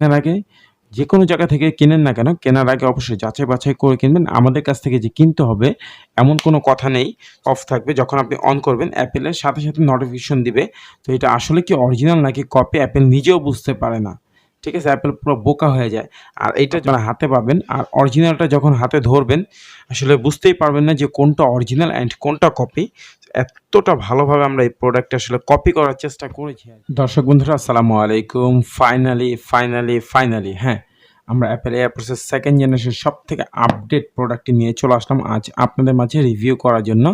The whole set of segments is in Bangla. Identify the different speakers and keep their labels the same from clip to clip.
Speaker 1: কেনার আগে যে কোনো জায়গা থেকে কিনেন না কেন, কেনার আগে অবশ্যই যাচাই বাছাই করে কিনবেন। আমাদের কাছ থেকে যে কিনতে হবে, এমন কোনো কথা নেই অফ থাকবে। যখন আপনি অন করবেন অ্যাপেলের সাথে সাথে নোটিফিকেশন দিবে। তো এটা আসলে কি অরিজিনাল নাকি কপি অ্যাপেল নিজেও বুঝতে পারে না। ঠিক আছে? অ্যাপেল পুরো বোকা হয়ে যায়। আর এইটা যখন হাতে পাবেন আর অরিজিনালটা যখন হাতে ধরবেন আসলে বুঝতেই পারবেন না যে কোনটা অরিজিনাল অ্যান্ড কোনটা কপি এতটা ভালোভাবে আমরা এই প্রোডাক্টটা আসলে কপি করার চেষ্টা করেছি দর্শক বন্ধুরা আসসালামু আলাইকুম। ফাইনালি ফাইনালি ফাইনালি হ্যাঁ। আমরা অ্যাপেল এয়ারপোর্টসের সেকেন্ড জেনারেশন সব থেকে আপডেট প্রোডাক্টটি নিয়ে চলে আসলাম। আজ আপনাদের মাঝে রিভিউ করার জন্য।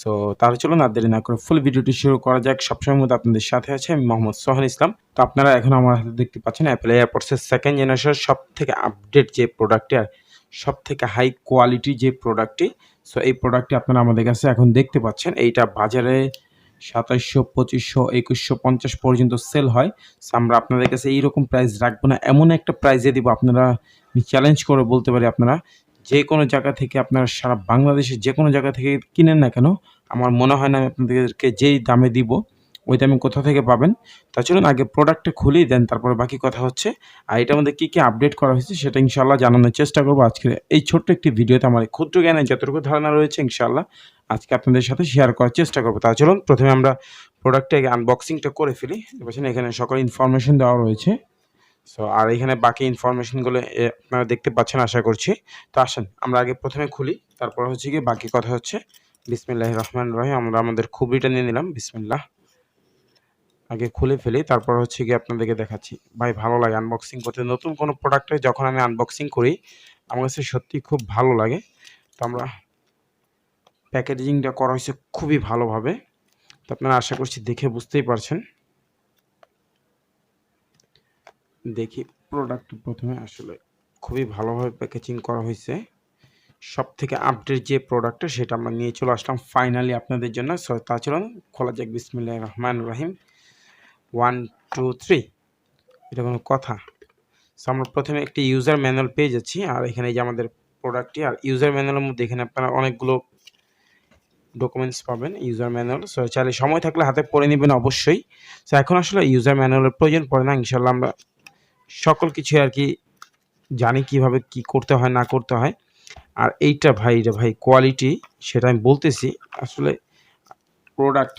Speaker 1: সো তাহলে চলুন আর দেরি না করে ফুল ভিডিওটি শুরু করা যাক। সবসময় মধ্যে আপনাদের সাথে আছে আমি মোহাম্মদ সোহান ইসলাম। তো আপনারা এখন আমার হাতে দেখতে পাচ্ছেন অ্যাপেল এয়ারপোর্টসের সেকেন্ড জেনারেশন সব থেকে আপডেট যে প্রোডাক্টটি আর সব থেকে হাই কোয়ালিটি যে প্রোডাক্টটি সো এই প্রোডাক্টটি আপনারা আমাদের কাছে এখন দেখতে পাচ্ছেন। এইটা বাজারে সাতাইশশো, পঁচিশশো, একুশশো, পঞ্চাশ পর্যন্ত সেল হয়। আমরা আপনাদের কাছে এইরকম প্রাইস রাখব না। এমন একটা প্রাইজে দিব, আপনারা চ্যালেঞ্জ করে বলতে পারি আপনারা, যে কোনো জায়গা থেকে আপনারা সারা বাংলাদেশের যে কোনো জায়গা থেকে কিনেন না কেন, আমার মনে হয় না আমি আপনাদেরকে যেই দামে দিব দামে কোথা থেকে পাবেন? তা চলুন আগে প্রোডাক্টটা খুলেই দেন, তারপরে বাকি কথা হচ্ছে। আর এটার মধ্যে কী কী আপডেট করা হয়েছে সেটা ইনশাল্লাহ জানানোর চেষ্টা করব আজকে এই ছোট্ট একটি ভিডিওতে। আমার ক্ষুদ্র জ্ঞানে যতটুকু ধারণা রয়েছে ইনশাল্লাহ আজকে আপনাদের সাথে শেয়ার করার চেষ্টা করব। তা চলুন, প্রথমে আমরা প্রোডাক্টটা আনবক্সিংটা করে ফেলি। দেখছেন এখানে সকল ইনফরমেশন দেওয়া রয়েছে। সো আর এখানে বাকি ইনফরমেশনগুলো আপনারা দেখতে পাচ্ছেন, আশা করছি। তো আসেন, আমরা আগে প্রথমে খুলি, তারপর হচ্ছে গিয়ে বাকি কথা হচ্ছে। বিসমিল্লাহ রহমান রহিম, আমরা আমাদের খুবরিটা নিয়ে নিলাম। বিসমিল্লাহ। আগে খুলে ফেলি, তারপর হচ্ছে গিয়ে আপনাদেরকে দেখাচ্ছি। ভাই, ভালো লাগে আনবক্সিং করতে। নতুন কোনো প্রোডাক্টে যখন আমি আনবক্সিং করি, আমার কাছে সত্যি খুব ভালো লাগে। তো আমরা প্যাকেজিংটা করা হয়েছে খুবই ভালোভাবে। তো আপনারা আশা করছি দেখে বুঝতেই পারছেন। দেখি প্রোডাক্ট প্রথমে আসলে খুবই ভালোভাবে প্যাকেজিং করা হয়েছে। সব থেকে আপডেট যে প্রোডাক্টটা সেটা আমরা নিয়ে চলে আসলাম ফাইনালি আপনাদের জন্য। সো তা চলুন, খোলা যাক বিসমিল্লাহ রহমান রহিম। One, two, three. এটা কোনো কথা। সো আমরা প্রথমে একটি ইউজার ম্যানুয়াল পেয়ে যাচ্ছি, আর এখানে যে আমাদের প্রোডাক্টটি আর ইউজার ম্যানুয়ালের মধ্যে এখানে আপনারা অনেকগুলো ডকুমেন্টস পাবেন ইউজার ম্যানুয়াল সো চাইলে সময় থাকলে হাতে পড়ে নেবেন অবশ্যই। সো এখন আসলে ইউজার ম্যানুয়ালের প্রয়োজন পড়ে না। ইনশাল্লাহ আমরা সকল কিছু আর কি জানি কীভাবে কি করতে হয়, না করতে হয়। আর এইটা ভাই এটা ভাই কোয়ালিটি সেটা আমি বলতেছি। আসলে প্রোডাক্ট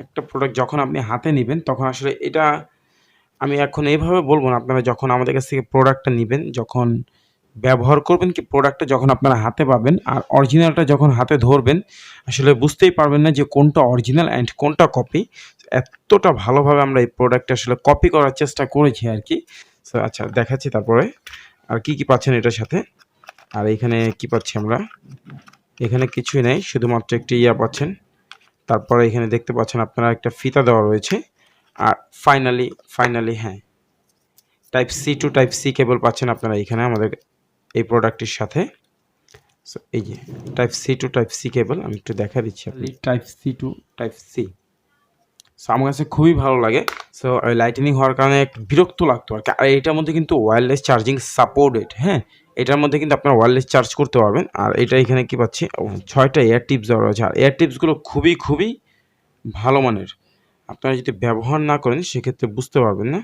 Speaker 1: একটা প্রোডাক্ট যখন আপনি হাতে নেবেন তখন আসলে এটা আমি এখন এইভাবে বলব না আপনারা যখন আমাদের কাছ থেকে প্রোডাক্টটা নেবেন যখন ব্যবহার করবেন কি প্রোডাক্টটা যখন আপনারা হাতে পাবেন আর অরিজিনালটা যখন হাতে ধরবেন আসলে বুঝতেই পারবেন না যে কোনটা অরিজিনাল অ্যান্ড কোনটা কপি এতটা ভালোভাবে আমরা এই প্রোডাক্টটা আসলে কপি করার চেষ্টা করেছি আর কি। So, আচ্ছা দেখাচ্ছি তারপরে আর কি কি পাচ্ছেন এটার সাথে। আর এখানে কি পাচ্ছি আমরা? এখানে কিছুই নেই শুধুমাত্র একটি ইয়া পাচ্ছেন। তারপরে এখানে দেখতে পাচ্ছেন আপনারা একটা ফিতা দেওয়া রয়েছে। আর ফাইনালি ফাইনালি হ্যাঁ type C to type C cable পাচ্ছেন আপনারা এখানে আমাদের এই প্রোডাক্টটির সাথে। সো এই যে type C to type C cable আমি একটু দেখা দিচ্ছি type C to type C so আমার কাছে খুবই ভালো লাগে। সো লাইটেনিং হওয়ার কারণে একটু বিরক্ত লাগতো আর কি। আর এটার মধ্যে কিন্তু ওয়্যারলেস চার্জিং সাপোর্টেড হ্যাঁ এটার মধ্যে কিন্তু আপনার ওয়ারলেস চার্জ করতে পারবেন। আর এটা এখানে কি পাচ্ছি? ছয়টা এয়ার টিপস দেওয়া রয়েছে। আর এয়ার টিপসগুলো খুবই খুবই ভালো মানের। আপনারা যদি ব্যবহার না করেন, সেক্ষেত্রে বুঝতে পারবেন না।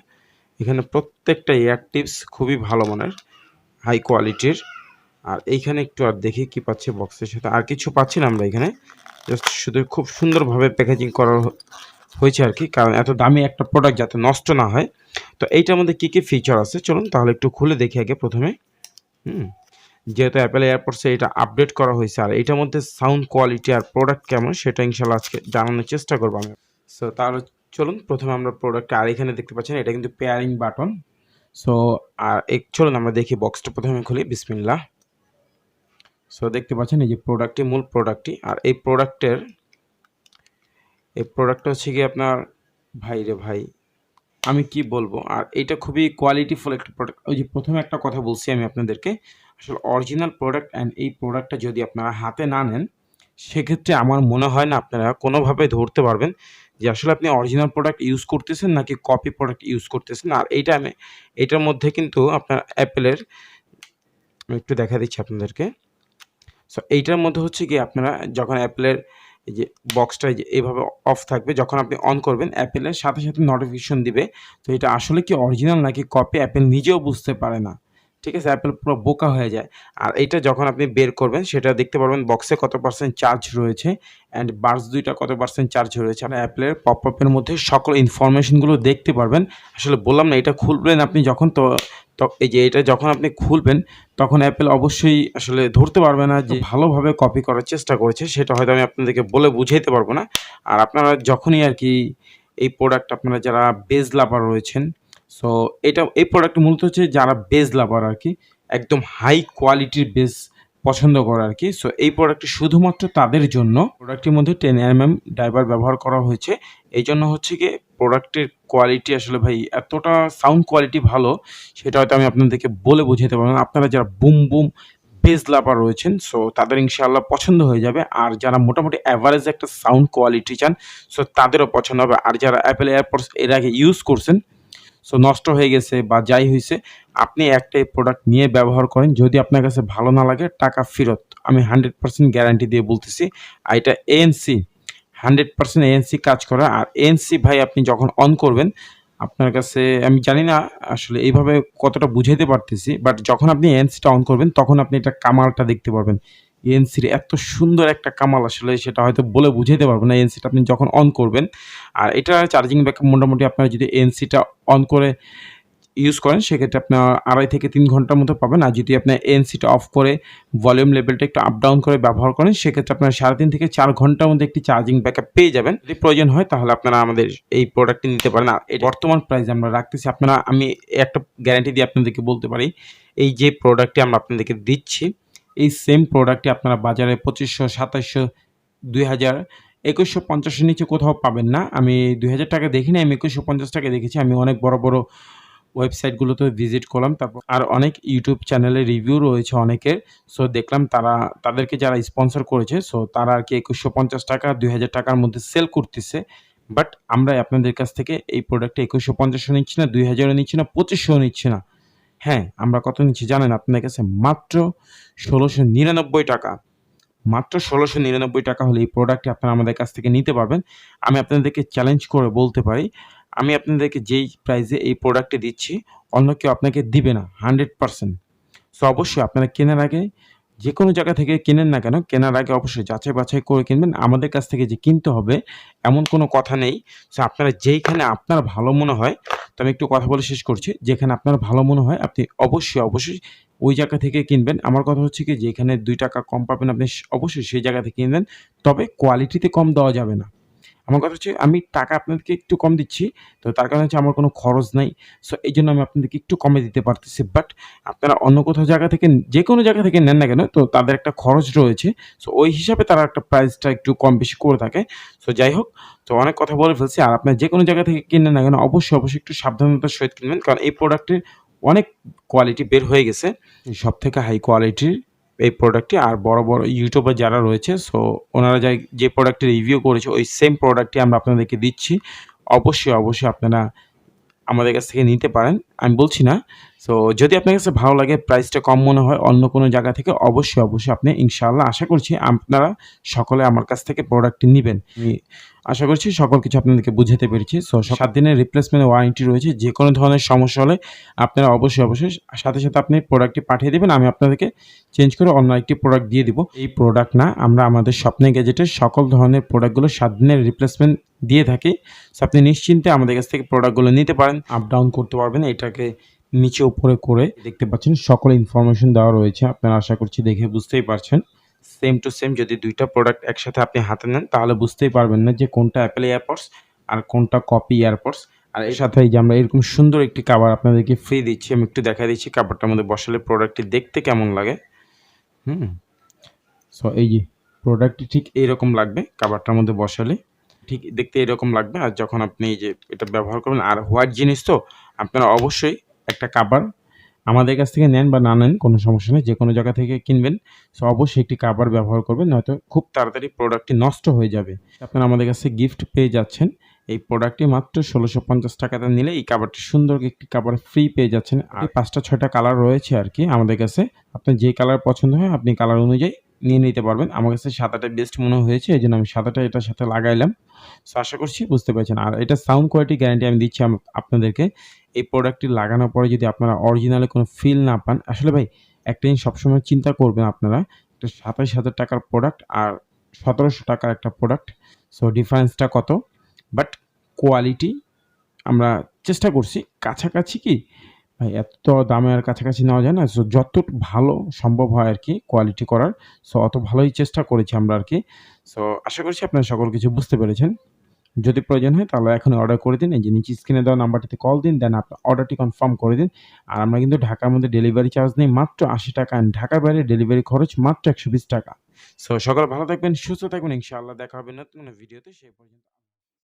Speaker 1: এখানে প্রত্যেকটা এয়ার টিপস খুবই ভালো মানের হাই কোয়ালিটির আর এইখানে একটু আর দেখি কি পাচ্ছি বক্সের সাথে। আর কিছু পাচ্ছি না আমরা এখানে। জাস্ট শুধু খুব সুন্দরভাবে প্যাকেজিং করা হয়েছে আর কি। কারণ এত দামি একটা প্রোডাক্ট যাতে নষ্ট না হয়। তো এইটার মধ্যে কী কী ফিচার আছে? চলুন তাহলে একটু খুলে দেখি আগে প্রথমে। হুম, যেহেতু অ্যাপেল এয়ারপোর্টসে এটা আপডেট করা হয়েছে, আর এটার মধ্যে সাউন্ড কোয়ালিটি আর প্রোডাক্ট কেমন সেটা ইনশাল্লাহ আজকে জানানোর চেষ্টা করব আমি। সো তাহলে চলুন, প্রথমে আমরা প্রোডাক্ট আর এখানে দেখতে পাচ্ছেন, এটা কিন্তু পেয়ারিং বাটন সো আর এক, চলুন আমরা দেখি বক্সটা প্রথমে খুলি, বিসমিল্লাহ। সো দেখতে পাচ্ছেন, এই যে প্রোডাক্টটি মূল প্রোডাক্টটি আর এই প্রোডাক্টের এই প্রোডাক্টটা হচ্ছে কি আপনার, ভাই রে ভাই আমি কি বলব? আর এটা খুবই কোয়ালিটিফুল একটা প্রোডাক্ট ওই যে প্রথমে একটা কথা বলছি আমি আপনাদেরকে। আসলে অরিজিনাল প্রোডাক্ট অ্যান্ড এই প্রোডাক্টটা যদি আপনারা হাতে না নেন, সেক্ষেত্রে আমার মনে হয় না আপনারা কোনোভাবে ধরতে পারবেন যে আসলে আপনি অরিজিনাল প্রোডাক্ট ইউজ করতেছেন নাকি কপি প্রোডাক্ট ইউজ করতেছেন। আর এইটা আমি, এটার মধ্যে কিন্তু আপনার অ্যাপেলের একটু দেখা দিচ্ছি আপনাদেরকে। সো এইটার মধ্যে হচ্ছে কি আপনারা যখন অ্যাপেলের এই যে বক্সটা যে এইভাবে অফ থাকবে, যখন আপনি অন করবেন অ্যাপেলের সাথে সাথে নোটিফিকেশন দিবে। তো এটা আসলে কি অরিজিনাল নাকি কপি অ্যাপেল নিজেও বুঝতে পারে না? ঠিক আছে অ্যাপেল পুরো বোকা হয়ে যায়। আর এটা যখন আপনি বের করবেন, সেটা দেখতে পারবেন বক্সে কত পার্সেন্ট চার্জ রয়েছে অ্যান্ড বার্স দুইটা কত পার্সেন্ট চার্জ রয়েছে। আর অ্যাপেলের পপ আপের মধ্যে সকল ইনফরমেশনগুলো দেখতে পারবেন। আসলে বললাম না, এটা খুলবেন আপনি যখন তো এই যে এটা যখন আপনি খুলবেন, তখন অ্যাপেল অবশ্যই আসলে ধরতে পারবে না যে ভালোভাবে কপি করার চেষ্টা করেছে। সেটা হয়তো আমি আপনাদেরকে বলে বুঝাইতে পারব না। আর আপনারা যখনই আর কি এই প্রোডাক্ট আপনারা যারা বেজ লাভার রয়েছেন সো এটা, এই প্রোডাক্ট মূলত হচ্ছে যারা বেজ লাভার আর কি একদম হাই কোয়ালিটির বেজ পছন্দ করে আর কি সো এই প্রোডাক্টটি শুধুমাত্র তাদের জন্য। প্রোডাক্টের মধ্যে টেন এম এম ড্রাইভার ব্যবহার করা হয়েছে। এই জন্য হচ্ছে কি প্রোডাক্টের কোয়ালিটি আসলে ভাই এতটা সাউন্ড কোয়ালিটি ভালো, সেটা হয়তো আমি আপনাদেরকে বলে বোঝাতে পারব না। আপনারা যারা বুম বুম বেজ লাভার রয়েছেন সো তাদের ইনশাআল্লাহ পছন্দ হয়ে যাবে। আর যারা মোটামুটি অ্যাভারেজ একটা সাউন্ড কোয়ালিটি চান সো তাদেরও পছন্দ হবে। আর যারা অ্যাপেল এয়ারপোর্টস এর আগে ইউজ করছেন সো নষ্ট হয়ে গেছে বা যাই হয়েছে আপনি একটাই প্রোডাক্ট নিয়ে ব্যবহার করেন, যদি আপনার কাছে ভালো না লাগে, টাকা ফেরত। আমি হান্ড্রেড পার্সেন্ট গ্যারান্টি দিয়ে বলতেছি, আর এটা এএনসি হান্ড্রেড পার্সেন্ট এএনসি কাজ করা। আর এএনসি ভাই, আপনি যখন অন করবেন, আপনার কাছে, আমি জানি না আসলে এইভাবে কতটা বুঝাইতে পারতেছি বাট যখন আপনি এএনসিটা অন করবেন, তখন আপনি এটা কামালটা দেখতে পারবেন। এএনসির এত সুন্দর একটা কামাল আসলে সেটা হয়তো বলে বুঝাইতে পারব না, এনসিটা আপনি যখন অন করবেন। আর এটা চার্জিং ব্যাকআপ মোটামুটি আপনারা যদি এনসিটা অন করে ইউজ করেন, সেক্ষেত্রে আপনার আড়াই থেকে তিন ঘণ্টার মতো পাবেন। আর যদি আপনার এনসিটা অফ করে ভলিউম লেভেলটা একটু আপ ডাউন করে ব্যবহার করেন, সেক্ষেত্রে আপনার সাড়ে তিন থেকে চার ঘণ্টার মধ্যে একটি চার্জিং ব্যাকআপ পেয়ে যাবেন। যদি প্রয়োজন হয়, তাহলে আপনারা আমাদের এই প্রোডাক্টটি নিতে পারেন। আর এই বর্তমান প্রাইস আমরা রাখতেছি, আপনারা আমি একটা গ্যারান্টি দিয়ে আপনাদেরকে বলতে পারি, এই যে প্রোডাক্টটি আমরা আপনাদেরকে দিচ্ছি এই সেম প্রোডাক্টটি আপনারা বাজারে পঁচিশশো, সাতাশশো দুই হাজার একুশশো পঞ্চাশের নিচে কোথাও পাবেন না। আমি দুই হাজার টাকা দেখিনি আমি একুশশো পঞ্চাশ টাকা দেখেছি। আমি অনেক বড় বড় ওয়েবসাইটগুলোতে ভিজিট করলাম। তারপর আর অনেক ইউটিউব চ্যানেলে রিভিউ রয়েছে অনেকের। সো দেখলাম তারা, তাদেরকে যারা স্পন্সর করেছে সো তারা আর কি একুশশো পঞ্চাশ টাকা দুই হাজার টাকার মধ্যে সেল করতেছে। বাট আমরা আপনাদের কাছ থেকে এই প্রোডাক্টটা একুশশো পঞ্চাশও নিচ্ছি না দুই হাজারও নিচ্ছি না পঁচিশশো নিচ্ছি না। হ্যাঁ আমরা কত নিচ্ছি জানেন? আপনার কাছে মাত্র ষোলোশো নিরানব্বই টাকা। মাত্র ষোলোশো নিরানব্বই টাকা হলে এই প্রোডাক্টটি আপনারা আমাদের কাছ থেকে নিতে পারবেন। আমি আপনাদেরকে চ্যালেঞ্জ করে বলতে পারি, আমি আপনাদেরকে যেই প্রাইসে এই প্রোডাক্টটি দিচ্ছি, অন্য কেউ আপনাকে দিবে না হান্ড্রেড পারসেন্ট সো অবশ্যই আপনারা কেনার আগে যে কোনো জায়গা থেকে কেনেন না কেন, কেনার আগে অবশ্যই যাচাই বাছাই করে কিনবেন। আমাদের কাছ থেকে যে কিনতে হবে, এমন কোনো কথা নেই। সো আপনারা যেইখানে আপনার ভালো মনে হয় তো আমি একটু কথা বলে শেষ করছি। যেখানে আপনার ভালো মনে হয়, আপনি অবশ্যই অবশ্যই ওই জায়গা থেকে কিনবেন। আমার কথা হচ্ছে কি, যেখানে দুই টাকা কম পাবেন আপনি, অবশ্যই সেই জায়গা থেকে কিনবেন। তবে কোয়ালিটিতে কম দেওয়া যাবে না। আমার কথা হচ্ছে আমি টাকা আপনাদেরকে একটু কম দিচ্ছি, তো তার কারণে হচ্ছে আমার কোনো খরচ নাই। সো এই জন্য আমি আপনাদেরকে একটু কমে দিতে পারতেছি। বাট আপনারা অন্য কোথাও জায়গা থেকে, যে কোনো জায়গা থেকে নেন না কেন, তো তাদের একটা খরচ রয়েছে। সো ওই হিসাবে তারা একটা প্রাইসটা একটু কম বেশি করে থাকে। সো যাই হোক, তো অনেক কথা বলে ফেলছি। আর আপনার যে কোনো জায়গা থেকে কিনেন না কেন, অবশ্যই অবশ্যই একটু সাবধানতার সহিত কিনবেন। কারণ এই প্রোডাক্টের অনেক কোয়ালিটি বের হয়ে গেছে। সব থেকে হাই কোয়ালিটির এই প্রোডাক্টটি আর বড় বড় ইউটিউবার যারা রয়েছে সো ওনারা যাই যে প্রোডাক্টটি রিভিউ করেছে, ওই সেম প্রোডাক্টটি আমরা আপনাদেরকে দিচ্ছি। অবশ্যই অবশ্যই আপনারা আমাদের কাছ থেকে নিতে পারেন আমি বলছি না। সো যদি আপনার কাছে ভালো লাগে প্রাইসটা কম মনে হয় অন্য কোনো জায়গা থেকে অবশ্যই অবশ্যই আপনি ইনশাআল্লাহ আশা করছি আপনারা সকলে আমার কাছ থেকে প্রোডাক্টটি নেবেন। আমি আশা করছি সকল কিছু আপনাদেরকে বুঝাতে পেরেছি। সো সাত দিনের রিপ্লেসমেন্ট ওয়ারেন্টি রয়েছে যে কোনো ধরনের সমস্যা হলে আপনারা অবশ্যই অবশ্যই সাথে সাথে আপনি প্রোডাক্টটি পাঠিয়ে দেবেন আমি আপনাদেরকে চেঞ্জ করে অন্য একটি প্রোডাক্ট দিয়ে দিব। এই প্রোডাক্ট না আমরা আমাদের স্বপ্নে গ্যাজেটের সকল ধরনের প্রোডাক্টগুলো সাত দিনের রিপ্লেসমেন্ট দিয়ে থাকি। সো আপনি নিশ্চিন্তে আমাদের কাছ থেকে প্রোডাক্টগুলো নিতে পারেন। আপ ডাউন করতে পারবেন। এটাকে নিচে উপরে করে দেখতে পাচ্ছেন, সকল ইনফরমেশন দেওয়া রয়েছে। আপনারা আশা করছি দেখে বুঝতেই পারছেন। সেম টু সেম যদি দুইটা প্রোডাক্ট একসাথে আপনি হাতে নেন, তাহলে বুঝতেই পারবেন না যে কোনটা অ্যাপেল এয়ারপডস আর কোনটা কপি এয়ারপডস আর এর সাথে যে আমরা এরকম সুন্দর একটি কাবার আপনাদেরকে ফ্রি দিচ্ছি, আমি একটু দেখা দিচ্ছি কাবারটার মধ্যে বসালে প্রোডাক্টটি দেখতে কেমন লাগে। হুম। সো এই যে প্রোডাক্টটি ঠিক এইরকম লাগবে কাবারটার মধ্যে বসালে। ঠিক দেখতে এরকম লাগবে। আর যখন আপনি যে এটা ব্যবহার করবেন, আর হোয়াইট জিনিস তো, আপনারা অবশ্যই একটা কাবার আমাদের কাছ থেকে নেন বা না নেন, কোনো সমস্যা নেই যে কোনো জায়গা থেকে কিনবেন। সো অবশ্যই একটি কাবার ব্যবহার করবেন, নয়তো খুব তাড়াতাড়ি প্রোডাক্টটি নষ্ট হয়ে যাবে। আপনারা আমাদের কাছে গিফট পেয়ে যাচ্ছেন। এই প্রোডাক্টটি মাত্র ষোলোশো পঞ্চাশ টাকাতে নিলে এই কাবারটি সুন্দর একটি কাবার ফ্রি পেয়ে যাচ্ছেন। আর পাঁচটা, ছয়টা কালার রয়েছে আর কি আমাদের কাছে। আপনার যে কালার পছন্দ হয়, আপনি কালার অনুযায়ী নিয়ে নিতে পারবেন। আমার কাছে সাদাটা বেস্ট মনে হয়েছে, এই জন্য আমি সাদাটা এটার সাথে লাগাইলাম। সো আশা করছি বুঝতে পেরেছেন। আর এটা সাউন্ড কোয়ালিটি গ্যারান্টি আমি দিচ্ছি আপনাদেরকে। এই প্রোডাক্টটি লাগানোর পরে যদি আপনারা অরিজিনালে কোনো ফিল না পান, আসলে ভাই, একটা জিনিস সবসময় চিন্তা করবেন আপনারা, একটা সাতাশ হাজার টাকার প্রোডাক্ট আর সতেরোশো টাকার একটা প্রোডাক্ট সো ডিফারেন্সটা কত? বাট কোয়ালিটি আমরা চেষ্টা করছি। কাছাকাছি কি ভাই, এত দামে আর কাছাকাছি নেওয়া যায় না সো যত ভালো সম্ভব হয় আর কি কোয়ালিটি করার সো অত ভালোই চেষ্টা করেছি আমরা আর কি। সো আশা করছি আপনারা সকল কিছু বুঝতে পেরেছেন। যদি প্রয়োজন হয় তাহলে এখন অর্ডার করে দিন, এই যে নিচে স্ক্রিনে দেওয়া নাম্বারটিতে কল দিন দেন আপনার অর্ডারটি কনফার্ম করে দিন। আর আমরা কিন্তু ঢাকার মধ্যে ডেলিভারি চার্জ নেই, মাত্র আশি টাকা ঢাকার বাইরে ডেলিভারি খরচ মাত্র একশো বিশ টাকা। সো সকলে ভালো থাকবেন, সুস্থ থাকবেন, ইনশাআল্লাহ দেখা হবে নতুন ভিডিওতে সেই পর্যন্ত।